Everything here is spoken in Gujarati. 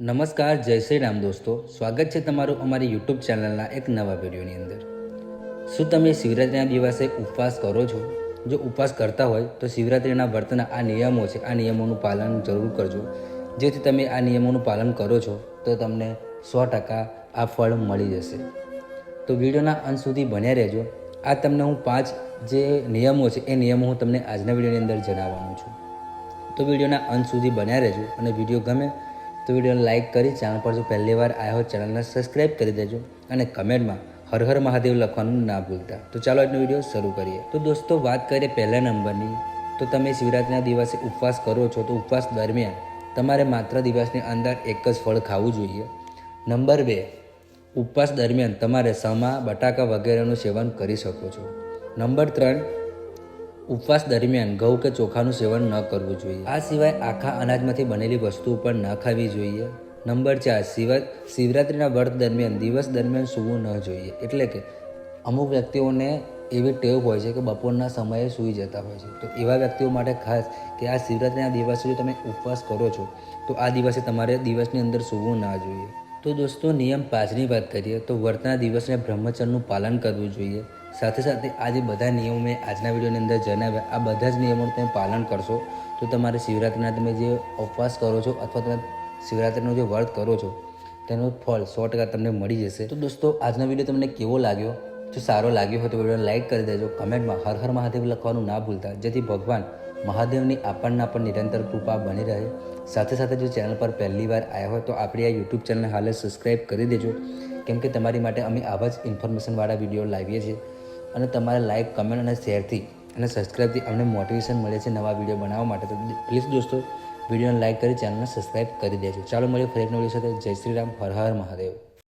નમસ્કાર, જય શ્રી રામ દોસ્તો. સ્વાગત છે તમારું અમારી યુટ્યુબ ચેનલના એક નવા વિડીયોની અંદર. શું તમે શિવરાત્રિના દિવસે ઉપવાસ કરો છો? જો ઉપવાસ કરતા હોય, તો શિવરાત્રિના વર્તના આ નિયમો છે, આ નિયમોનું પાલન જરૂર કરજો. જેથી તમે આ નિયમોનું પાલન કરો છો, તો તમને સો ટકા આ ફળ મળી જશે. તો વિડીયોના અંત સુધી બન્યા રહેજો. આ તમને હું પાંચ જે નિયમો છે, એ નિયમો હું તમને આજના વિડીયોની અંદર જણાવવાનું છું. તો વિડીયોના અંત સુધી બન્યા રહેજો અને વીડિયો ગમે તો વિડીયોને લાઇક કરી ચેનલ પર જો પહેલી વાર આવ્યા હોય ચેનલને સબસ્ક્રાઈબ કરી દેજો અને કમેન્ટમાં હર હર મહાદેવ લખવાનું ના ભૂલતા. તો ચાલો આજનો વીડિયો શરૂ કરીએ. તો દોસ્તો, વાત કરીએ પહેલા નંબરની. તો તમે શિવરાત્રિના દિવસે ઉપવાસ કરો છો, તો ઉપવાસ દરમિયાન તમારે માત્ર દિવસની અંદર એક જ ફળ ખાવું જોઈએ. નંબર બે, ઉપવાસ દરમિયાન તમારે સમા, બટાકા વગેરેનું સેવન કરી શકો છો. નંબર ત્રણ ઉપવાસ દરમિયાન ઘઉં કે ચોખાનું સેવન ન કરવું જોઈએ. આ સિવાય આખા અનાજમાંથી બનેલી વસ્તુઓ પણ ન ખાવી જોઈએ. નંબર ચાર, શિવ, શિવરાત્રિના વ્રત દરમિયાન, દિવસ દરમિયાન સૂવું ન જોઈએ. એટલે કે અમુક વ્યક્તિઓને એવી ટેવ હોય છે કે બપોરના સમયે સૂઈ જતા હોય છે. તો એવા વ્યક્તિઓ માટે ખાસ કે આ શિવરાત્રિના દિવસે જો તમે ઉપવાસ કરો છો, તો આ દિવસે તમારે દિવસની અંદર સૂવું ના જોઈએ. તો દોસ્તો, નિયમ પાંચની વાત કરીએ તો વ્રતના દિવસને બ્રહ્મચર્યનું પાલન કરવું જોઈએ. સાથે સાથે આ જે બધા નિયમો મેં આજના વિડીયોની અંદર જણાવ્યા, આ બધા જ નિયમોનું તમે પાલન કરશો, તો તમારે શિવરાત્રિના તમે જે ઉપવાસ કરો છો અથવા તમે શિવરાત્રિનો જે વ્રત કરો છો, તેનો ફળ સો ટકા તમને મળી જશે. તો દોસ્તો, આજનો વીડિયો તમને કેવો લાગ્યો? જો સારો લાગ્યો હોય તો વીડિયો લાઇક કરી દેજો, કમેન્ટમાં હર હર મહાદેવ લખવાનું ના ભૂલતા, જેથી ભગવાન મહાદેવની આપણના પર નિરંતર કૃપા બની રહે. સાથે સાથે જો ચેનલ પર પહેલી વાર આવ્યા હોય તો આપણી આ યુટ્યુબ ચેનલને હાલે સબસ્ક્રાઈબ કરી દેજો. કેમ કે તમારી માટે અમે આવા જ ઇન્ફોર્મેશનવાળા વીડિયો લાવીએ છીએ. અને તમારા લાઇક કમેન્ટ અને શેરથી અને સબસ્ક્રાઈબથી અમને મોટિવેશન મળે છે નવા વીડિયો બનાવવા માટે. તો પ્લીઝ દોસ્તો વિડીયોને લાઇક કરી ચેનલને સબસ્ક્રાઈબ કરી દેજો. ચાલો મળીએ ફરી નવા સાથે. જય શ્રી રામ. હર હર મહાદેવ.